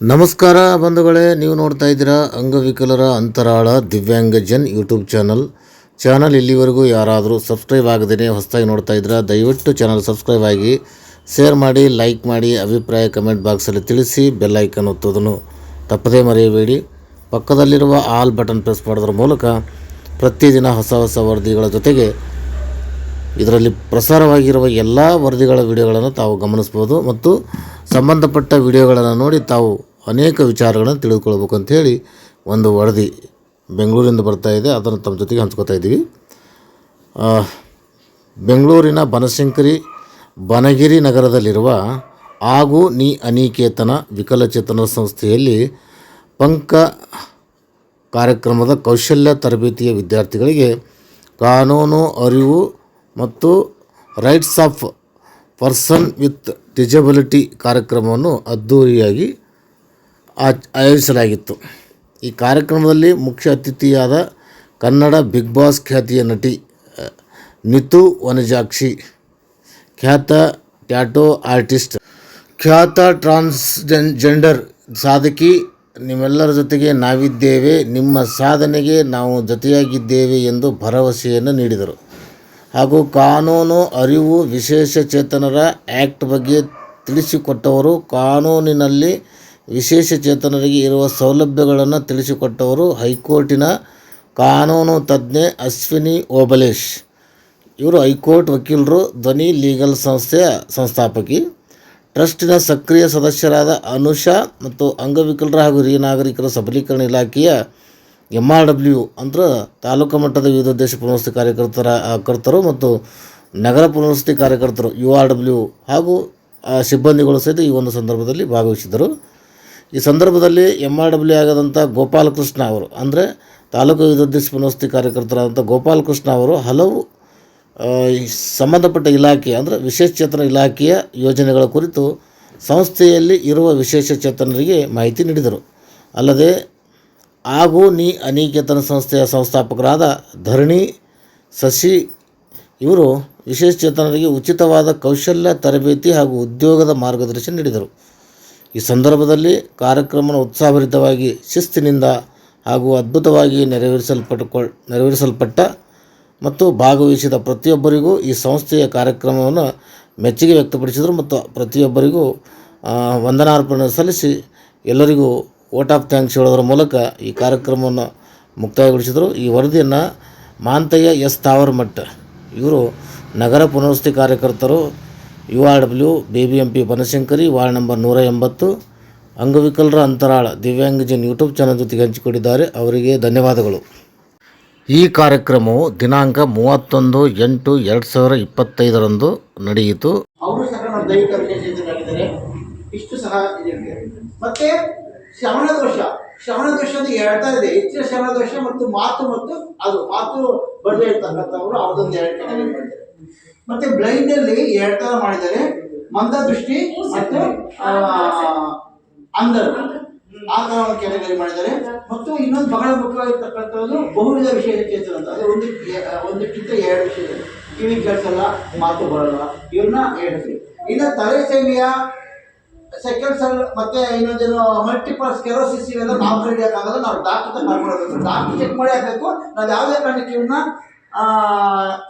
ನಮಸ್ಕಾರ ಬಂಧುಗಳೇ, ನೀವು ನೋಡ್ತಾ ಇದ್ದೀರಾ ಅಂಗವಿಕಲರ ಅಂತರಾಳ ದಿವ್ಯಾಂಗಜನ್ ಯೂಟ್ಯೂಬ್ ಚಾನಲ್. ಚಾನಲ್ ಇಲ್ಲಿವರೆಗೂ ಯಾರಾದರೂ ಸಬ್ಸ್ಕ್ರೈಬ್ ಆಗದೇ ಹೊಸದಾಗಿ ನೋಡ್ತಾ ಇದ್ದೀರಾ, ದಯವಿಟ್ಟು ಚಾನಲ್ ಸಬ್ಸ್ಕ್ರೈಬ್ ಆಗಿ ಶೇರ್ ಮಾಡಿ, ಲೈಕ್ ಮಾಡಿ, ಅಭಿಪ್ರಾಯ ಕಮೆಂಟ್ ಬಾಕ್ಸಲ್ಲಿ ತಿಳಿಸಿ, ಬೆಲ್ ಐಕನ್ ಒತ್ತೋದನ್ನು ತಪ್ಪದೇ ಮರೆಯಬೇಡಿ. ಪಕ್ಕದಲ್ಲಿರುವ ಆಲ್ ಬಟನ್ ಪ್ರೆಸ್ ಮಾಡೋದ್ರ ಮೂಲಕ ಪ್ರತಿದಿನ ಹೊಸ ಹೊಸ ವರದಿಗಳ ಜೊತೆಗೆ ಇದರಲ್ಲಿ ಪ್ರಸಾರವಾಗಿರುವ ಎಲ್ಲ ವರದಿಗಳ ವಿಡಿಯೋಗಳನ್ನು ತಾವು ಗಮನಿಸ್ಬೋದು ಮತ್ತು ಸಂಬಂಧಪಟ್ಟ ವಿಡಿಯೋಗಳನ್ನು ನೋಡಿ ತಾವು ಅನೇಕ ವಿಚಾರಗಳನ್ನು ತಿಳಿದುಕೊಳ್ಬೇಕು ಅಂಥೇಳಿ ಒಂದು ವರದಿ ಬೆಂಗಳೂರಿಂದ ಬರ್ತಾ ಇದೆ. ಅದನ್ನು ತಮ್ಮ ಜೊತೆಗೆ ಹಂಚ್ಕೋತಾ ಇದ್ದೀವಿ. ಬೆಂಗಳೂರಿನ ಬನಶಂಕರಿ, ಬನಗಿರಿ ನಗರದಲ್ಲಿರುವ ಆಗು ನೀ ಅನಿಕೇತನ ವಿಕಲಚೇತನ ಸಂಸ್ಥೆಯಲ್ಲಿ ಪಂಕ ಕಾರ್ಯಕ್ರಮದ ಕೌಶಲ್ಯ ತರಬೇತಿಯ ವಿದ್ಯಾರ್ಥಿಗಳಿಗೆ ಕಾನೂನು, ಅರಿವು ಮತ್ತು rights of person with disability ಕಾರ್ಯಕ್ರಮವನ್ನು ಅದ್ಧೂರಿಯಾಗಿ ಆಚ್ ಆಯೋಜಿಸಲಾಗಿತ್ತು. ಈ ಕಾರ್ಯಕ್ರಮದಲ್ಲಿ ಮುಖ್ಯ ಅತಿಥಿಯಾದ ಕನ್ನಡ ಬಿಗ್ ಬಾಸ್ ಖ್ಯಾತಿಯ ನಟಿ ನಿತು ವನಜಾಕ್ಷಿ, ಖ್ಯಾತ ಟ್ಯಾಟೋ ಆರ್ಟಿಸ್ಟ್, ಖ್ಯಾತ ಟ್ರಾನ್ಸ್ಜೆನ್ ಜೆಂಡರ್ ಸಾಧಕಿ, ನಿಮ್ಮೆಲ್ಲರ ಜೊತೆಗೆ ನಾವಿದ್ದೇವೆ, ನಿಮ್ಮ ಸಾಧನೆಗೆ ನಾವು ಜೊತೆಯಾಗಿದ್ದೇವೆ ಎಂದು ಭರವಸೆಯನ್ನು ನೀಡಿದರು. ಹಾಗೂ ಕಾನೂನು ಅರಿವು ವಿಶೇಷ ಚೇತನರ ಆ್ಯಕ್ಟ್ ಬಗ್ಗೆ ತಿಳಿಸಿಕೊಟ್ಟವರು ಕಾನೂನಿನಲ್ಲಿ ವಿಶೇಷ ಚೇತನರಿಗೆ ಇರುವ ಸೌಲಭ್ಯಗಳನ್ನು ತಿಳಿಸಿಕೊಟ್ಟವರು ಹೈಕೋರ್ಟಿನ ಕಾನೂನು ತಜ್ಞೆ ಅಶ್ವಿನಿ ಓಬಲೇಶ್. ಇವರು ಹೈಕೋರ್ಟ್ ವಕೀಲರು, ಧ್ವನಿ ಲೀಗಲ್ ಸಂಸ್ಥೆಯ ಸಂಸ್ಥಾಪಕಿ. ಟ್ರಸ್ಟಿನ ಸಕ್ರಿಯ ಸದಸ್ಯರಾದ ಅನುಷಾ ಮತ್ತು ಅಂಗವಿಕಲರ ಹಾಗೂ ಹಿರಿಯ ನಾಗರಿಕರ ಸಬಲೀಕರಣ ಇಲಾಖೆಯ ಎಂ ಆರ್ ಡಬ್ಲ್ಯೂ ಅಂದ್ರೆ ತಾಲೂಕು ಮಟ್ಟದ ವಿವಿಧ ದೇಶ ಪುನರ್ವಸತಿ ಕಾರ್ಯಕರ್ತರ ಕರ್ತರು ಮತ್ತು ನಗರ ಪುನರ್ವಸತಿ ಕಾರ್ಯಕರ್ತರು, ಯು ಆರ್ ಡಬ್ಲ್ಯೂ ಹಾಗೂ ಸಿಬ್ಬಂದಿಗಳು ಸಹಿತ ಈ ಒಂದು ಸಂದರ್ಭದಲ್ಲಿ ಭಾಗವಹಿಸಿದರು ಈ ಸಂದರ್ಭದಲ್ಲಿ ಎಂ ಆರ್ ಡಬ್ಲ್ಯೂ ಆಗದಂಥ ಗೋಪಾಲಕೃಷ್ಣ ಅವರು, ಅಂದರೆ ತಾಲೂಕು ಅಭಿವೃದ್ಧಿ ಪುನಸ್ತಿ ಕಾರ್ಯಕರ್ತರಾದಂಥ ಗೋಪಾಲಕೃಷ್ಣ ಅವರು ಹಲವು ಸಂಬಂಧಪಟ್ಟ ಇಲಾಖೆ, ಅಂದರೆ ವಿಶೇಷ ಚೇತನ ಇಲಾಖೆಯ ಯೋಜನೆಗಳ ಕುರಿತು ಸಂಸ್ಥೆಯಲ್ಲಿ ಇರುವ ವಿಶೇಷ ಚೇತನರಿಗೆ ಮಾಹಿತಿ ನೀಡಿದರು. ಅಲ್ಲದೆ ಹಾಗೂ ನೀ ಅನಿಕೇತನ ಸಂಸ್ಥೆಯ ಸಂಸ್ಥಾಪಕರಾದ ಧರಣಿ ಶಶಿ ಇವರು ವಿಶೇಷ ಚೇತನರಿಗೆ ಉಚಿತವಾದ ಕೌಶಲ್ಯ, ತರಬೇತಿ ಹಾಗೂ ಉದ್ಯೋಗದ ಮಾರ್ಗದರ್ಶನ ನೀಡಿದರು. ಈ ಸಂದರ್ಭದಲ್ಲಿ ಕಾರ್ಯಕ್ರಮ ಉತ್ಸಾಹಭರಿತವಾಗಿ ಶಿಸ್ತಿನಿಂದ ಹಾಗೂ ಅದ್ಭುತವಾಗಿ ನೆರವೇರಿಸಲ್ಪಟ್ಟುಕೊಳ್ ನೆರವೇರಿಸಲ್ಪಟ್ಟ ಮತ್ತು ಭಾಗವಹಿಸಿದ ಪ್ರತಿಯೊಬ್ಬರಿಗೂ ಈ ಸಂಸ್ಥೆಯ ಕಾರ್ಯಕ್ರಮವನ್ನು ಮೆಚ್ಚುಗೆ ವ್ಯಕ್ತಪಡಿಸಿದರು ಮತ್ತು ಪ್ರತಿಯೊಬ್ಬರಿಗೂ ವಂದನಾರ್ಪಣೆ ಸಲ್ಲಿಸಿ ಎಲ್ಲರಿಗೂ ವೋಟ್ ಆಫ್ ಥ್ಯಾಂಕ್ಸ್ ಹೇಳೋದ್ರ ಮೂಲಕ ಈ ಕಾರ್ಯಕ್ರಮವನ್ನು ಮುಕ್ತಾಯಗೊಳಿಸಿದರು. ಈ ವರದಿಯನ್ನು ಮಾಂತಯ್ಯ ಎಸ್ ತಾವರ್ಮಠ, ಇವರು ನಗರ ಪುನರ್ವಸತಿ ಕಾರ್ಯಕರ್ತರು U R W B B M P Banashankari, ward number ನೂರ ಎಂಬತ್ತು. ಅಂಗವಿಕಲರ ಅಂತರಾಳ, ದಿವ್ಯಾಂಗಜನ್ ಯೂಟ್ಯೂಬ್ ಚಾನಲ್ ಜೊತೆಗೆ ಹಂಚಿಕೊಂಡಿದ್ದಾರೆ. ಅವರಿಗೆ ಧನ್ಯವಾದಗಳು. ಈ ಕಾರ್ಯಕ್ರಮವು ದಿನಾಂಕ ಮೂವತ್ತೊಂದು ಎಂಟು ಎರಡು ಸಾವಿರ ಇಪ್ಪತ್ತೈದರಂದು ನಡೆಯಿತು. ಇಷ್ಟು ಸಹ ಮತ್ತೆ ಶ್ರವಣ ದೋಷ ಶ್ರವಣ ದೋಷ ಅಂತ ಹೇಳ್ತಾ ಇದೆ. ಹೆಚ್ಚಿನ ಶ್ರವಣ ದೋಷ ಮತ್ತು ಮಾತು ಮತ್ತು ಅದು ಮಾತು ಬರದೇ ಇರ್ತಕ್ಕಂಥವ್ರು ಅವ್ರದೊಂದು ಎರಡು ಮಾಡಿದ್ದಾರೆ ಮತ್ತೆ ಬ್ಲೈಂಡ್ ಅಲ್ಲಿ ಎರಡು ತರ ಮಂದ ದೃಷ್ಟಿ ಮತ್ತು ಅಂಧರು. ಆ ತರ ಒಂದು ಕ್ಯಾಟಗರಿ ಮಾಡಿದ್ದಾರೆ. ಮತ್ತು ಇನ್ನೊಂದು ಬಹಳ ಮುಖ್ಯವಾಗಿರ್ತಕ್ಕಂಥದ್ದು ಬಹುವಿಧ ವಿಷಯ ಚೇತನ ಅಂತ. ಅದು ಒಂದು, ಒಂದಕ್ಕಿಂತ ಎರಡು ವಿಷಯ ಕಿವಿ ಕೇಳಿಸಲ್ಲ, ಮಾತು ಬರಲ್ಲ. ಇವನ್ನ ಹೇಳ್ತೀವಿ ಇನ್ನು ತಲೆ ಸೇವೆಯ ಸೆಕೆಂಡ್ ಸೆಲ್ ಮತ್ತೆ ಇನ್ನೊಂದೇನು ಮಲ್ಟಿಪಲ್ ಸ್ಕೆರೋಸಿಸ್ ಇವೆಲ್ಲ ನಾವು ಹಿಡಿಯೋಕ್ಕಾಗಲ್ಲ ನಾವು ಡಾಕ್ಟರ್ ಮಾಡ್ಕೊಳ್ಬೇಕು ಡಾಕ್ಟರ್ ಚೆಕ್ ಮಾಡಿ ಹಾಕಬೇಕು ನಾವು ಯಾವುದೇ ಆ,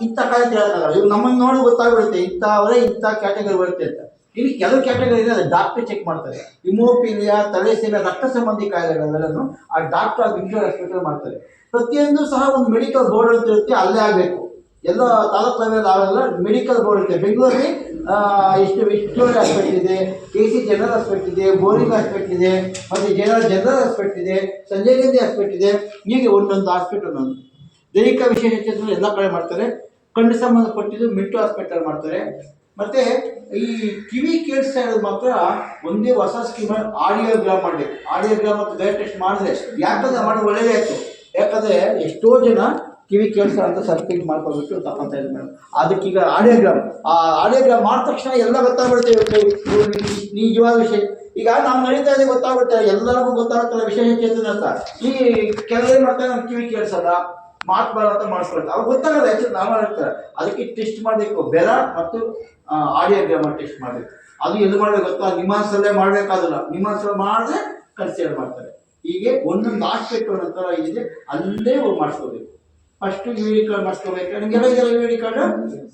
ಇಂಥ ಕಾಯಿ ಹೇಳೋಕ್ಕಾಗಲ್ಲ ಇವ್ರು ನಮ್ಮನ್ನು ನೋಡಿ ಗೊತ್ತಾಗ್ಬಿಡುತ್ತೆ ಇಂಥವರೇ ಇಂಥ ಕ್ಯಾಟಗರಿ ಬರುತ್ತೆ ಅಂತ. ಇಲ್ಲಿ ಕೆಲವು ಕ್ಯಾಟಗರಿ ಇದೆ ಡಾಕ್ಟರ್ ಚೆಕ್ ಮಾಡ್ತಾರೆ. ಇಮೋಪಿಲಿಯಾ ತಲೆ ಸೇವೆ ರಕ್ತ ಸಂಬಂಧಿ ಕಾಯಿಲೆಗಳೆಲ್ಲನೂ ಆ ಡಾಕ್ಟರ್ ವಿಕ್ಟೋರ್ ಹಾಸ್ಪಿಟಲ್ ಮಾಡ್ತಾರೆ. ಪ್ರತಿಯೊಂದು ಸಹ ಒಂದು ಮೆಡಿಕಲ್ ಬೋರ್ಡ್ ಅಂತ ಇರುತ್ತೆ ಅಲ್ಲೇ ಆಗಬೇಕು. ಎಲ್ಲ ತಾಲೂಕು ಲೆವೆಲ್ ಅವೆಲ್ಲ ಮೆಡಿಕಲ್ ಬೋರ್ಡ್ ಇದೆ. ಬೆಂಗಳೂರಲ್ಲಿ ಇಷ್ಟು ವಿಕ್ಟೋರಿಯಾ ಹಾಸ್ಪಿಟಲ್ ಇದೆ ಕೆ ಸಿ ಜನರಲ್ ಹಾಸ್ಪಿಟಲ್ ಇದೆ ಬೋರಿಂಗ್ ಹಾಸ್ಪಿಟಲ್ ಇದೆ, ಮತ್ತು ಜನರಲ್ ಜನರಲ್ ಹಾಸ್ಪಿಟಲ್ ಇದೆ, ಸಂಜಯ್ ಗಾಂಧಿ ಹಾಸ್ಪಿಟಲ್ ಇದೆ, ಹೀಗೆ ಒಂದೊಂದು ಹಾಸ್ಪಿಟಲ್ ಒಂದು. ದೈಹಿಕ ವಿಶೇಷ ಎಲ್ಲ ಕಡೆ ಮಾಡ್ತಾರೆ. ಕಣ್ಣು ಸಂಬಂಧಪಟ್ಟಿದ್ದು ಮಿಟ್ಟು ಹಾಸ್ಪಿಟಲ್ ಮಾಡ್ತಾರೆ. ಮತ್ತು ಈ ಕಿವಿ ಕೇಳಿಸ್ತಾ ಇರೋದು ಮಾತ್ರ ಒಂದೇ ಹೊಸ ಸ್ಕೀಮ್ ಆಡಿಯೋಗ್ರಾಮ್ ಮಾಡಬೇಕು. ಆಡಿಯೋಗ್ರಾಮ್ ಮತ್ತು ಗೈರ್ ಟೆಸ್ಟ್ ಮಾಡಿದ್ರೆ ಯಾಕಂದ್ರೆ ಮಾಡಿ ಒಳ್ಳೆಯದೇ ಆಯಿತು ಯಾಕಂದರೆ ಎಷ್ಟೋ ಜನ ಕಿವಿ ಕೇಳಿಸ್ತಾರೆ ಅಂತ ಸರ್ಟಿಫಿಕೇಟ್ ಮಾಡ್ಕೊಬಿಟ್ಟು ತಪ್ಪಂತ ಇದ್ದಾರೆ ಮೇಡಮ್. ಅದಕ್ಕೀಗ ಆಡಿಯೋಗ್ರಾಮ್. ಆ ಆಡಿಯೋಗ್ರಾಮ್ ಮಾಡಿದ ತಕ್ಷಣ ಎಲ್ಲ ಗೊತ್ತಾಗ್ಬಿಡುತ್ತೆ ನಿಜವಾದ ವಿಷಯ. ಈಗ ನಾವು ನಡೀತಾ ಇದೆ ಗೊತ್ತಾಗುತ್ತೆ ಎಲ್ಲರಿಗೂ ಗೊತ್ತಾಗುತ್ತಲ್ಲ ವಿಶೇಷ ಚೇತನ ಅಂತ. ಈ ಕೆಲವರು ಮಾಡ್ತಾರೆ ನಮ್ಮ ಕಿವಿ ಕೇಳಿಸಲ್ಲ ಮಾತು ಅಂತ ಮಾಡಿಸ್ಕೊಳ್ತಾರೆ. ಅವ್ರು ಗೊತ್ತಾಗಲ್ಲ ಆ್ಯಕ್ಚುಲಿ ನಾವು ಹೇಳ್ತಾರೆ. ಅದಕ್ಕೆ ಟೆಸ್ಟ್ ಮಾಡಬೇಕು ಬೆಲ ಮತ್ತು ಆಡಿಯೋಗ್ರಾಮ್ ಟೆಸ್ಟ್ ಮಾಡಬೇಕು. ಅದು ಎಲ್ಲಿ ಮಾಡಬೇಕು ಗೊತ್ತಾ? ನಿಮ್ಮಸಲ್ಲೇ ಮಾಡಬೇಕಾದಿಲ್ಲ. ನಿಮಾನ್ಸಲ್ಲಿ ಮಾಡಿದ್ರೆ ಕನ್ಸಿಡರ್ ಮಾಡ್ತಾರೆ. ಹೀಗೆ ಒಂದೊಂದು ಆಸ್ಪೆಕ್ಟ್ ಥರ ಇದೆ ಅಲ್ಲೇ ಮಾಡಿಸ್ಕೋಬೇಕು ಫಸ್ಟ್ ಯು ಡಿ ಕಾರ್ಡ್ ಮಾಡಿಸ್ಕೋಬೇಕು. ನಿಮಗೆಲ್ಲ ಇದೆಲ್ಲ U D card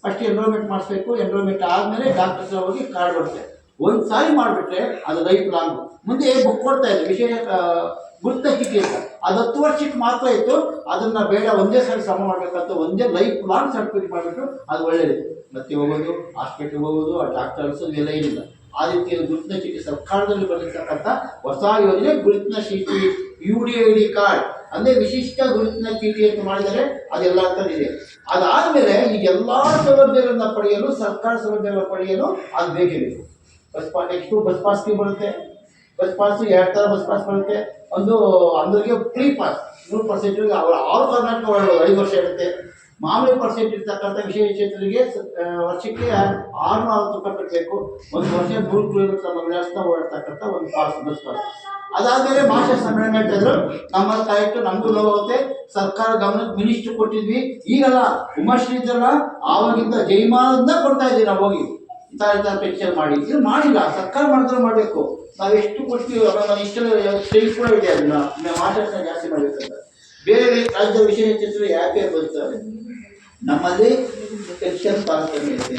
first enrollment ಮಾಡಿಸ್ಬೇಕು. ಎನ್ರೋಲ್ಮೆಂಟ್ ಆದಮೇಲೆ ಡಾಕ್ಟರ್ಸ್ ಹತ್ರ ಹೋಗಿ ಕಾರ್ಡ್ ಬರುತ್ತೆ ಒಂದು ಸಾರಿ ಮಾಡಿಬಿಟ್ರೆ ಅದು ಲೈಫ್ ಲಾಂಗ್ ಮುಂದೆ ಬುಕ್ ಕೊಡ್ತಾ ಇಲ್ಲ ವಿಶೇಷ ಚೀಟಿ ಅಂತ. ಅದು ಹತ್ತು ವರ್ಷಕ್ಕೆ ಮಾತ್ರ ಇತ್ತು. ಅದನ್ನ ಬೇಡ ಒಂದೇ ಸಾರಿ ಸಮ ಮಾಡಬೇಕಂತ ಒಂದೇ ಲೈಫ್ ಲಾಂಗ್ ಸರ್ಟಿಫಿಕೇಟ್ ಮಾಡಿಬಿಟ್ಟು ಅದು ಒಳ್ಳೆಯದು ಮತ್ತೆ ಹೋಗೋದು ಹಾಸ್ಪಿಟ್ಲಿಗೆ ಹೋಗೋದು ಆ ಡಾಕ್ಟರ್ ಅನ್ಸೋದು ಎಲ್ಲ ಏನಿಲ್ಲ. ಆ ರೀತಿಯ ಗುರುತಿನ ಚೀಟಿ ಸರ್ಕಾರದಲ್ಲಿ ಬರಲಿರ್ತಕ್ಕಂಥ ಹೊಸ ಯೋಜನೆ ಗುರುತಿನ ಚೀಟಿ U D I D card ಅಂದ್ರೆ ವಿಶಿಷ್ಟ ಗುರುತಿನ ಚೀಟಿ ಅಂತ ಮಾಡಿದರೆ ಅದೆಲ್ಲ ಇದೆ ಅದಾದ್ಮೇಲೆ ಈ ಎಲ್ಲಾ ಸೌಲಭ್ಯಗಳನ್ನ ಪಡೆಯಲು ಸರ್ಕಾರ ಸೌಲಭ್ಯಗಳನ್ನ ಪಡೆಯಲು ಅದು ಬೇಕೇ ಬೇಕು. Bus pass next bus pass scheme ಬರುತ್ತೆ. ಬಸ್ ಪಾಸ್ ಎರಡು ಥರ ಬಸ್ ಪಾಸ್ ಬರುತ್ತೆ. ಒಂದು, ಅಂದ್ರಿಗೆ ಫ್ರೀ ಪಾಸ್ ನೂರು ಪರ್ಸೆಂಟ್ ಅವರ ಆರು ಕರ್ನಾಟಕ ಒಳಗೆ ಐದು ವರ್ಷ ಇರುತ್ತೆ. ಮಾಮೂಲಿ ಪರ್ಸೆಂಟ್ ಇರ್ತಕ್ಕಂಥ ವಿಷಯ ಆ, ವರ್ಷಕ್ಕೆ ಆರುನೂರ ಅರವತ್ತು ರೂಪಾಯಿ ಕಟ್ಟಬೇಕು ಒಂದು ವರ್ಷ ನೂರು ಕಿಲೋಮೀಟರ್ ವಿಳಾಸನ ಓಡಾಡ್ತಕ್ಕಂಥ ಒಂದು ಪಾಸ್ ಬಸ್ ಪಾಸ್ ಅದಾದ್ಮೇಲೆ ಭಾಷಾ ಸಮ್ಮೇಳನ ಇಟ್ಟಿದ್ರು ನಮ್ಮ ಕರೆಕ್ಟ್ ನಮಗೂ ನೋವಾಗುತ್ತೆ ಸರ್ಕಾರ ಗಮನಕ್ಕೆ ಮಿನಿಸ್ಟರ್ ಕೊಟ್ಟಿದ್ವಿ. ಈಗಲ್ಲ ಉಮಾಶ್ರೀ ಇದ್ರಲ್ಲ ಆವಾಗಿಂದ ಜೈಮಾನದಿಂದ ಕೊಡ್ತಾ ಇದ್ದೀವಿ ನಾವು ಹೋಗಿ. ಥರ ಈ ಪೆನ್ಷನ್ ಮಾಡಿ. ಇದು ಮಾಡಿಲ್ಲ. ಸರ್ಕಾರ ಮಾಡಿದ್ರೆ ಮಾಡಬೇಕು. ನಾವು ಎಷ್ಟು ಕೊಡ್ತೀವಿ ನಾನು ಇಷ್ಟೆಲ್ಲ ಸ್ಟೇಜ್ ಕೂಡ ಇದೆ ಅದನ್ನ ಮಾತಾಡ್ತಾ ಜಾಸ್ತಿ ಮಾಡಬೇಕಂತ. ಬೇರೆ ರಾಜ್ಯದ ವಿಷಯ ಚಿತ್ರ ಯಾಕೆ ಬರುತ್ತಾರೆ ನಮ್ಮಲ್ಲಿ ಪೆನ್ಷನ್ ತಾರತಮ್ಯ ಇದೆ.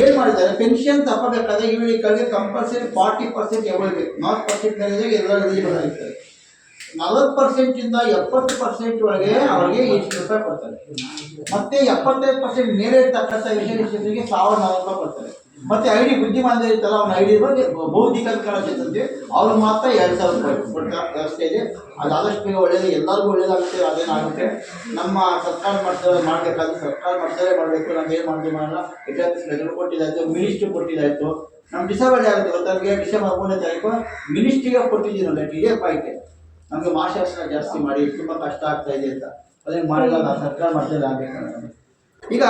ಏನು ಮಾಡಿದ್ದಾರೆ? ಪೆನ್ಷನ್ ತಪ್ಪಬೇಕಾದ್ರೆ ಇವಳಿಗೆ ಕಂಪಲ್ಸರಿ ಫಾರ್ಟಿ ಪರ್ಸೆಂಟ್ ಎವಳಬೇಕು ನಾಲ್ಕು ಪರ್ಸೆಂಟ್ ಮೇಲೆ ಎಲ್ಲ ಎಲಿಜಿಬಲ್ ಆಗಿರ್ತಾರೆ. ನಲವತ್ತು ಪರ್ಸೆಂಟಿಂದ ಎಪ್ಪತ್ತು ಪರ್ಸೆಂಟ್ ಒಳಗೆ ಅವರಿಗೆ ಎಷ್ಟು ರೂಪಾಯಿ ಕೊಡ್ತಾರೆ. ಮತ್ತೆ ಎಪ್ಪತ್ತೈದು ಪರ್ಸೆಂಟ್ ಮೇಲೆ ಇರ್ತಕ್ಕಂಥ ಚೇತನಿಗೆ ಸಾವಿರದ ನಾಲ್ಕು ರೂಪಾಯಿ ಕೊಡ್ತಾರೆ. ಮತ್ತೆ ಐ ಡಿ ಬುದ್ಧಿಮಾನ ಇರ್ತಲ್ಲ ಅವ್ನ ಐ ಡಿ ಬಗ್ಗೆ ಬೌದ್ಧಿಕ ಅಧಿಕಾರ ಚೇತನಿಗೆ ಅವ್ರು ಮಾತ್ರ ಎರಡು ಸಾವಿರ ರೂಪಾಯಿ ವ್ಯವಸ್ಥೆ ಇದೆ. ಅದು ಆದಷ್ಟು ಬೇಗ ಒಳ್ಳೇದು, ಎಲ್ಲರಿಗೂ ಒಳ್ಳೇದಾಗುತ್ತೆ ಅದೇನಾಗುತ್ತೆ ನಮ್ಮ ಸರ್ಕಾರ ಮಾಡ್ತಾರೆ ಮಾಡಬೇಕಾದ್ರೆ ಸರ್ಕಾರ ಮಾಡ್ತಾರೆ, ಮಾಡಬೇಕು, ನಾವು ಏನು ಮಾಡಲ್ಲ. ಎಕ್ಸಾಮ್ ಕೊಟ್ಟಿದ್ದಾಯ್ತು ಮಿನಿಸ್ಟ್ರಿ ಕೊಟ್ಟಿದ್ದಾಯ್ತು. ನಮ್ಮ ಡಿಸೆಂಬರ್ ಆಗುತ್ತೆ ಗೊತ್ತಾಗೆ ಡಿಸೆಂಬರ್ ಮೂರನೇ ತಾರೀಕು ಮಿನಿಸ್ಟ್ರಿಗೆ ಕೊಟ್ಟಿದ್ದೀನಲ್ಲ ಟಿ ಎಫ್ ಆಯ್ಕೆ ನಮಗೆ ಮಾಶಾಸನ ಜಾಸ್ತಿ ಮಾಡಿ, ತುಂಬ ಕಷ್ಟ ಆಗ್ತಾ ಇದೆ ಅಂತ. ಅದೇ ಮಾಡಿಲ್ಲ, ನಾವು ಸರ್ಕಾರ ಮಾಡ್ತಿಲ್ಲ ಆಗಬೇಕು ಈಗ,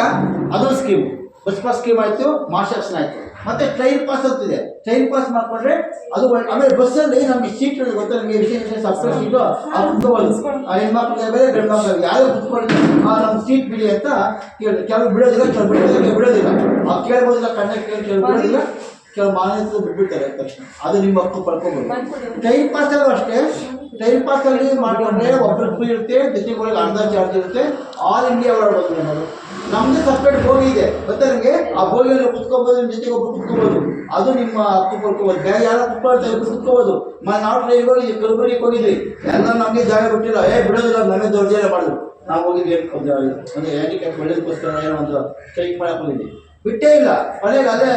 ಅದೊಂದು ಸ್ಕೀಮ್ ಬಸ್ ಪಾಸ್ ಸ್ಕೀಮ್ ಆಯಿತು ಮಾಸ್ಟರ್ಸ್ನ ಆಯಿತು. ಮತ್ತೆ ಟ್ರೈನ್ ಪಾಸ್ ಅಂತಿದೆ ಟ್ರೈನ್ ಪಾಸ್ ಮಾಡಿಕೊಂಡ್ರೆ ಅದು ಆಮೇಲೆ ಬಸ್ಸಲ್ಲಿ ನಮಗೆ ಸೀಟ್ ಗೊತ್ತಾ ನಿಮಗೆ ವಿಶೇಷ ಸಪ್ರೇಟ್ ಸೀಟು ಆ ಹೆಣ್ಮಕ್ಳಿಗೆ ಬೇರೆ ಗಂಡು ಮಕ್ಕಳಿಗೆ ಯಾರು ಕುತ್ಕೊಂಡು ಆ ನಮ್ಮ ಸೀಟ್ ಬಿಡಿ ಅಂತ ಕೇಳಿ ಕೆಲವು ಬಿಡೋದಿಲ್ಲ ಕೆಲವು ಬಿಡೋದಿಲ್ಲ ಬಿಡೋದಿಲ್ಲ. ಆ ಕೇಳ್ಬೋದಿಲ್ಲ ಕಂಡಕ್ಟರ್ ಕೇಳಿ ಬಿಡೋದಿಲ್ಲ. ಕೆಲವು ಮಾನ್ಯತೆ ಬಿಟ್ಬಿಡ್ತಾರೆ ಅಂದ ತಕ್ಷಣ. ಅದು ನಿಮ್ಮ ಹಕ್ಕು ಪಡ್ಕೋಬೋದು ಟೈಮ್ ಪಾಸ್ ಅಲ್ಲೂ ಅಷ್ಟೇ. ಟೈಮ್ ಪಾಸ್ ಅಲ್ಲಿ ಮಾಡ್ಕೊಂಡ್ರೆ ಒಬ್ರು ಫ್ರೀ ಇರುತ್ತೆ ಜೊತೆಗಳಿಗೆ ಅರ್ಧ ಚಾರ್ಜ್ ಇರುತ್ತೆ. ಆಲ್ ಇಂಡಿಯಾ ಓಡಾಡೋದು ನಾವು. ನಮ್ದು ಸಪ್ರೇಟ್ ಬೋಗಿ ಇದೆ. ಗೊತ್ತಾ ನಿಮಗೆ? ಆ ಬೋಗಿಯಲ್ಲಿ ಕುತ್ಕೋಬೋದು ನಿಮ್ಮ ಜೊತೆಗೆ ಒಬ್ರು ಕುತ್ಕೋಬೋದು. ಅದು ನಿಮ್ಮ ಹಕ್ಕು ಪಡ್ಕೋಬಹುದು ಬೇರೆ ಯಾರು ಕುತ್ಕೊಳ್ತಾ ಇದ್ರು ಕುತ್ಕೋಬೋದು. ಮ ನಾವು ಡ್ರೈವರ್ ಹೋಗಿ ಕಲಬುರಗಿಗೆ ಹೋಗಿದ್ವಿ ಎಲ್ಲ ನಮಗೆ ಜಾಗ ಬಿಟ್ಟಿಲ್ಲ ಏ ಬಿಡೋದಿಲ್ಲ ನಮಗೆ ದೌರ್ಜನ್ಯ ಮಾಡಿದ್ರು. ನಾವು ಹೋಗಿದ್ವಿ ಅಂದ್ರೆ ಒಂದು ಹ್ಯಾಂಡಿಕ್ಯಾಪ್ ಒಳ್ಳೇದಕ್ಕೋಸ್ಕರ ಏನೋ ಒಂದು ಸ್ಟ್ರೈಕ್ ಮಾಡಕ್ಕೆ ಹೋಗಿದ್ವಿ. ಬಿಟ್ಟೇ ಇಲ್ಲ. ಕೊನೆಗೆ ಅದೇ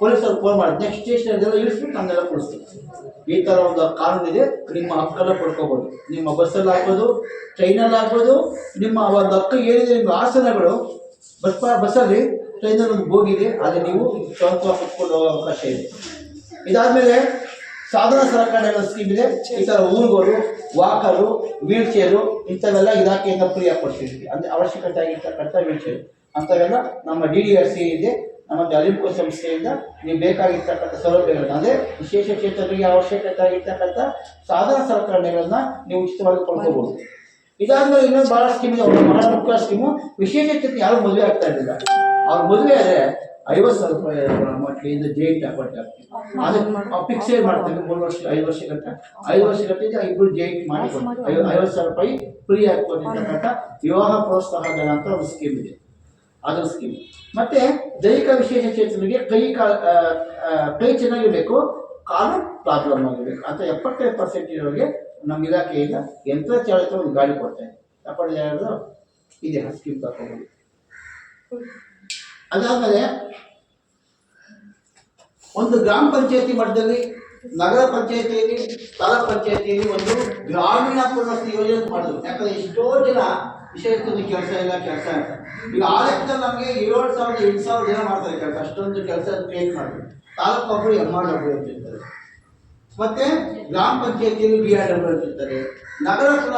ಪೊಲೀಸರು ಫೋನ್ ಮಾಡಿ ನೆಕ್ಸ್ಟ್ ಸ್ಟೇಷನ್ ಇದೆಲ್ಲ ಇಳಿಸ್ಬಿಟ್ಟು ನಮ್ಮೆಲ್ಲ ಕೊಡಿಸ್ತೀವಿ ಈ ಥರ ಒಂದು ಕಾನೂನು ಇದೆ. ನಿಮ್ಮ ಹಕ್ಕನ್ನು ಪಡ್ಕೋಬೋದು. ನಿಮ್ಮ ಬಸ್ಸಲ್ಲಿ ಆಗ್ಬೋದು ಟ್ರೈನಲ್ಲಿ ಆಗ್ಬೋದು ನಿಮ್ಮ ಒಂದು ಹಕ್ಕು ಏನಿದೆ, ನಿಮ್ಮ ಆಸನಗಳು. ಬಸ್ ಬಸ್ಸಲ್ಲಿ ಟ್ರೈನಲ್ಲಿ ಒಂದು ಹೋಗಿದೆ ಅಲ್ಲಿ ನೀವು ಸ್ವಂತ ಕುತ್ಕೊಂಡು ಹೋಗೋ ಅವಕಾಶ ಇದೆ. ಇದಾದಮೇಲೆ ಸಾಧನ ಸಲಕರಣೆಗಳ ಸ್ಕೀಮ್ ಇದೆ. ಈ ಥರ ಊರುಗಳು ವಾಕರು ವೀಲ್ ಚೇರು ಇಂಥವೆಲ್ಲ ಇಲಾಖೆಯಿಂದ ಫ್ರೀಯಾಗಿ ಕೊಡ್ತಿದ್ವಿ ಅಂದರೆ ಅವಶ್ಯಕತೆ ಆಗಿರ್ತಕ್ಕಂಥ ವೀಲ್ ಚೇರು ಅಂಥವೆಲ್ಲ ನಮ್ಮ ಡಿ ಡಿ ಆರ್ ಸಿ ಇದೆ. ನಮ್ಮ ಅಲಿಂಪು ಸಂಸ್ಥೆಯಿಂದ ನೀವು ಬೇಕಾಗಿರ್ತಕ್ಕಂಥ ಸೌಲಭ್ಯಗಳನ್ನ ಅಂದರೆ ವಿಶೇಷ ಕ್ಷೇತ್ರಗಳಿಗೆ ಅವಶ್ಯಕತೆ ಆಗಿರ್ತಕ್ಕಂಥ ಸಾಧನ ಸಲಕರಣೆಗಳನ್ನ ನೀವು ಉಚಿತವಾಗಿ ಪಡ್ಕೋಬಹುದು ಇದಾದ್ಮೇಲೆ ಇನ್ನೊಂದು ಬಹಳ ಸ್ಕೀಮ್ ಇದೆ ಬಹಳ ಮುಖ್ಯ ಸ್ಕೀಮು ವಿಶೇಷ ಚೇತನ ಯಾರು ಮದುವೆ ಆಗ್ತಾ ಇರಲಿಲ್ಲ ಅವ್ರ ಮದುವೆ ಆದರೆ ಐವತ್ತು ಸಾವಿರ ರೂಪಾಯಿ ಮಕ್ಕಳಿಂದ ಜೆ ಇಟ್ ಅಪಾಯಿಂಟ್ ಆಗ್ತೀವಿ ಅದಕ್ಕೆ ಫಿಕ್ಸೇಡ್ ಮಾಡ್ತೀವಿ ಮೂರು ವರ್ಷ, ಐದು ವರ್ಷ ಗಂಟ. ಐದು ವರ್ಷ ಗಂಟೆ ಇಬ್ಬರು ಜೆ ಇಟ್ ಮಾಡಿ ಐವತ್ತು ಸಾವಿರ ರೂಪಾಯಿ ಫ್ರೀ ಆಗಿ ಕೊಟ್ಟಿರ್ತಕ್ಕಂಥ ವಿವಾಹ ಪ್ರೋತ್ಸಾಹ ಧನ ಅಂತ ಒಂದು ಸ್ಕೀಮ್ ಇದೆ. ಅದು ಸ್ಕೀಮ್ ಮತ್ತೆ ದೈಹಿಕ ವಿಶೇಷ ಚೇತನಿಗೆ ಕೈ ಕಾ ಆ, ಆ, ಕೈ ಚೆನ್ನಾಗಿರ್ಬೇಕು ಕಾಲು ಪ್ರಾಬ್ಲಮ್ ಆಗಿರ್ಬೇಕು ಅಂತ ಎಪ್ಪತ್ತೈದು ಪರ್ಸೆಂಟ್ ಇರೋರಿಗೆ ನಮ್ಮ ಇಲಾಖೆಯಿಂದ ಯಂತ್ರ ಚಾಲಿತ ಒಂದು ಗಾಡಿ ಕೊಡ್ತಾರೆ ತಗೊಂಡು ಯಾರು ಇದೆ ಸ್ಕೀಮ್ ತಗೊಂಡು ಅದಾದಮೇಲೆ ಒಂದು ಗ್ರಾಮ ಪಂಚಾಯತಿ ಮಟ್ಟದಲ್ಲಿ ನಗರ ಪಂಚಾಯತಿಯಲ್ಲಿ ತಾಲೂಕ್ ಪಂಚಾಯತಿಯಲ್ಲಿ ಒಂದು ಗ್ರಾಮೀಣ ಪುನರ್ವಸತಿ ಯೋಜನೆ ಮಾಡಿದ್ರು. ಯಾಕಂದ್ರೆ ಎಷ್ಟೋ ಜನ ವಿಷಯ ಕೆಲಸ ಇಲ್ಲ, ಕೆಲಸ ಅಂತ ಈಗ ಆ ನಮಗೆ ಏಳು ಸಾವಿರದ ಎಂಟು ಸಾವಿರ ಜನ ಮಾಡ್ತಾರೆ ಕೆಲಸ. ಅಷ್ಟೊಂದು ಕೆಲಸ ಕ್ರಿಯೇಟ್ ಮಾಡಿದ್ರು ತಾಲೂಕು ಒಬ್ಬರು ಎಂ ಆರ್ ಡಬ್ಲ್ಯೂ ಅಂತ ಇರ್ತಾರೆ. ಮತ್ತೆ ಗ್ರಾಮ ಪಂಚಾಯತಿಯಲ್ಲಿ ಬಿ ಆರ್ ಡಬ್ಲ್ಯೂ ಅಂತ ಇರ್ತಾರೆ. ನಗರ ಅಂತ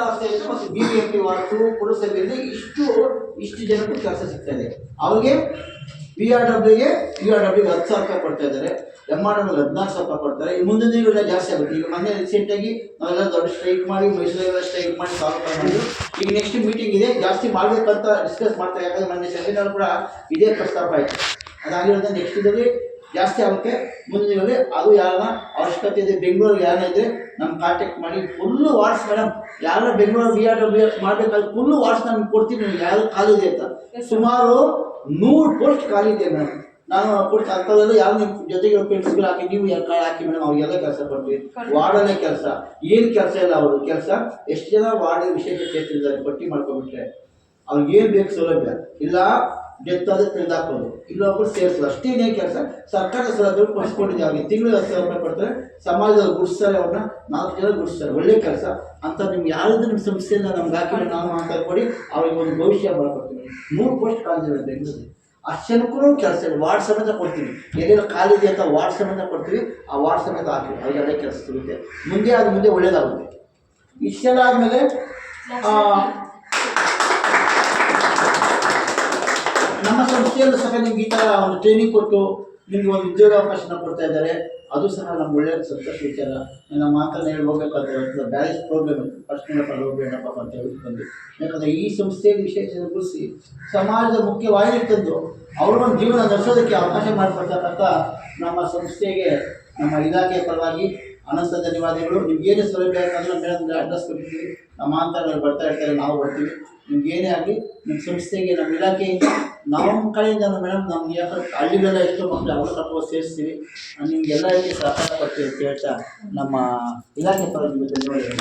ಮತ್ತು B B M P ward ಪುರಸಭೆಯಲ್ಲಿ ಇಷ್ಟು ಇಷ್ಟು ಜನಕ್ಕೂ ಕೆಲಸ ಸಿಗ್ತದೆ ಅವ್ರಿಗೆ ಬಿ ಆರ್ ಡಬ್ಲ್ಯೂಗೆ ಬಿ ಆರ್ ಡಬ್ಲ್ಯೂಗೆ ಹತ್ತು ಸಾವಿರ ರೂಪಾಯಿ ಕೊಡ್ತಾ ಇದ್ದಾರೆ. ಎಂ ಆರ್ ಡಬ್ಲ್ಯೂ ಹದಿನಾಲ್ಕು ಸಾವಿರ ರೂಪಾಯಿ ಕೊಡ್ತಾರೆ. ಈ ಮುಂದಿನ ದಿನಗಳೆಲ್ಲ ಜಾಸ್ತಿ ಆಗುತ್ತೆ. ಈಗ ಮೊನ್ನೆ ರೀಸೆಂಟಾಗಿ ನಾವೆಲ್ಲ ದೊಡ್ಡ ಸ್ಟ್ರೈಕ್ ಮಾಡಿ ಮೈಸೂರೆಲ್ಲ ಸ್ಟ್ರೈಕ್ ಮಾಡಿ ಸಾವಿರ ರೂಪಾಯಿ ಮಾಡಿದ್ರು ಈಗ ನೆಕ್ಸ್ಟ್ ಮೀಟಿಂಗ್ ಇದೆ. ಜಾಸ್ತಿ ಮಾಡಬೇಕಂತ ಡಿಸ್ಕಸ್ ಮಾಡ್ತಾರೆ ಯಾಕಂದ್ರೆ ಮೊನ್ನೆ ಸೆಮಿನಾರ್ ಕೂಡ ಇದೇ ಪ್ರಸ್ತಾಪ ಆಯಿತು. ಅದಾಗಿರೋದ್ರಿಂದ ನೆಕ್ಸ್ಟ್ ಇದರಲ್ಲಿ ಜಾಸ್ತಿ ಆಗುತ್ತೆ. ಮುಂದಿನ ದಿನಗಳಲ್ಲಿ ಅದು ಯಾರನ್ನ ಅವಶ್ಯಕತೆ ಇದೆ ಬೆಂಗಳೂರಿಗೆ ಯಾರನ್ನ ಇದ್ರೆ ನಮ್ಮ ಕಾಂಟ್ಯಾಕ್ಟ್ ಮಾಡಿ. ಫುಲ್ಲು ವಾಟ್ಸ್ ಮೇಡಮ್ ಯಾರನ್ನ ಬೆಂಗಳೂರು ಬಿ ಆರ್ ಡಬ್ಲ್ಯೂ ಮಾಡಬೇಕಾದ್ರೆ ಫುಲ್ಲು ವಾಟ್ಸ್ ನಮ್ಗೆ ಕೊಡ್ತೀನಿ. ಯಾರು ಖಾಲಿ ಅಂತ. ಸುಮಾರು ನೂರು ಪೋಸ್ಟ್ ಖಾಲಿ ಇದೆ ಮೇಡಮ್. ನಾನು ಪೋಸ್ಟ್ ಅಂಥವೆಲ್ಲ ಯಾರು ನಿಮ್ಮ ಜೊತೆಗೆ ಫ್ರೆಂಡ್ಸ್ಗಳು ಹಾಕಿ ನೀವು ಯಾರು ಕಾಳು ಹಾಕಿ ಮೇಡಮ್ ಅವ್ರಿಗೆಲ್ಲ ಕೆಲಸ ಕೊಡ್ತೀವಿ. ವಾರ್ಡಲ್ಲೇ ಕೆಲಸ. ಏನು ಕೆಲಸ ಇಲ್ಲ ಅವರು. ಕೆಲಸ ಎಷ್ಟು ಜನ ವಾರ್ಡ್ ವಿಶೇಷ ಚೇತರಿದ್ದಾರೆ ಪಟ್ಟಿ ಮಾಡ್ಕೊಂಡ್ಬಿಟ್ರೆ. ಅವ್ರಿಗೆ ಏನು ಬೇಕು ಸೌಲಭ್ಯ? ಇಲ್ಲ ಡೆತ್ ತೆಗೆದಾಕ್ಬೋದು ಇಲ್ಲೊಬ್ಬರು ಸೇರಿಸೋದು. ಅಷ್ಟೇನೇ ಕೆಲಸ. ಸರ್ಕಾರದ ದುಡ್ಡು ಪಡಿಸ್ಕೊಂಡಿದ್ದೀವಿ ಅವ್ರಿಗೆ ತಿಂಗಳು ಹತ್ತು ಸಾವಿರ ರೂಪಾಯಿ ಕೊಡ್ತಾರೆ. ಸಮಾಜದಲ್ಲಿ ಗುಡಿಸ್ತಾರೆ ಅವ್ರನ್ನ. ನಾಲ್ಕು ಜನ ಗುಡಿಸ್ತಾರೆ. ಒಳ್ಳೆ ಕೆಲಸ. ಅಂತ ನಿಮ್ಗೆ ಯಾರಾದ್ರೂ ನಿಮ್ಮ ಸಂಸ್ಥೆಯಿಂದ ನಮ್ಗೆ ಹಾಕಿದ್ರೆ ನಾವು ಅಂತ ಕೊಡಿ ಅವ್ರಿಗೆ ಒಂದು ಭವಿಷ್ಯ ಬರ್ಕೊಡ್ತೀವಿ ಮೂರು ಪೋಸ್ಟ್ ಕಾಲೇಜ್ ಬೆಂಗಳೂರಲ್ಲಿ. ಅಷ್ಟು ಜನಕ್ಕೂ ಕೆಲಸ ಇಲ್ಲ. ವಾರ್ಡ್ ಸಮೇತ ಕೊಡ್ತೀವಿ. ಎಲ್ಲೆಲ್ಲ ಖಾಲಿದೆ ಅಂತ ವಾರ್ಡ್ ಸಮೇತ ಕೊಡ್ತೀವಿ. ಆ ವಾರ್ಡ್ ಸಮೇತ ಹಾಕಿ ಅವ್ರಿಗೆ ಅದೇ ಕೆಲಸ ಸಿಗುತ್ತೆ. ಮುಂದೆ ಅದು ಮುಂದೆ ಒಳ್ಳೇದಾಗುತ್ತೆ. ಇಷ್ಟೆಲ್ಲ ಆದಮೇಲೆ ನಮ್ಮ ಸಂಸ್ಥೆಯಲ್ಲೂ ಸಹ ನಿಮ್ಗೆ ಈ ಥರ ಒಂದು ಟ್ರೈನಿಂಗ್ ಕೊಟ್ಟು ನಿಮ್ಗೆ ಒಂದು ಉದ್ಯೋಗಾವಕಾಶನ ಕೊಡ್ತಾ ಇದ್ದಾರೆ, ಅದು ಸಹ ನಮ್ಗೆ ಒಳ್ಳೆಯ ಸಂತೋಷ ವಿಚಾರ. ನನ್ನ ಮಾತನ್ನು ಹೇಳಿ ಬ್ಯಾಲೆನ್ಸ್ ಪ್ರಾಬ್ಲಮ್ ಇತ್ತು ಪರ್ಸ್ನಲ್ ಹೋಗ್ಬೇಡಪ್ಪ ಅಂತ ಹೇಳಿ ಬಂದು. ಯಾಕಂದರೆ ಈ ಸಂಸ್ಥೆಯಲ್ಲಿ ವಿಶೇಷ ಗುರುಸಿ ಸಮಾಜದ ಮುಖ್ಯವಾಗಿ ತಂದು ಒಂದು ಜೀವನ ನಡೆಸೋದಕ್ಕೆ ಅವಕಾಶ ಮಾಡಿಕೊಡ್ತಕ್ಕಂಥ ನಮ್ಮ ಸಂಸ್ಥೆಗೆ, ನಮ್ಮ ಇಲಾಖೆಯ ಪರವಾಗಿ ಅನಂತ ಧನ್ಯವಾದಗಳು ನಿಮ್ಗೆ ಏನೇ ಸೌಲಭ್ಯ ನಮ್ಮ ಅಡ್ರೆಸ್ ಕೊಟ್ಟಿದ್ದೀವಿ. ನಮ್ಮ ಮಾತನಾಡಿ ಬರ್ತಾ ಇರ್ತಾರೆ, ನಾವು ಬರ್ತೀವಿ. ನಿಮ್ಗೆ ಏನೇ ಆಗಲಿ, ನಿಮ್ಮ ಸಂಸ್ಥೆಗೆ, ನಮ್ಮ ಇಲಾಖೆಯಿಂದ ನಮ್ಮ ಕಡೆಯಿಂದ ಮೇಡಮ್ ನಮ್ಗೆ ಯಾಕಂದ್ರೆ ಹಳ್ಳಿಗೆಲ್ಲ ಎಷ್ಟೋ ಮಕ್ಕಳು ಅವರ ತಪ್ಪು ಸೇರಿಸ್ತೀವಿ. ನಿಮ್ಗೆಲ್ಲ ರೀತಿ ಸಹಕಾರ ಕೊಡ್ತೀವಿ ಅಂತ ಹೇಳ್ತಾ ನಮ್ಮ ಇಲಾಖೆ ಪರವಾಗಿ ಧನ್ಯವಾದಗಳು.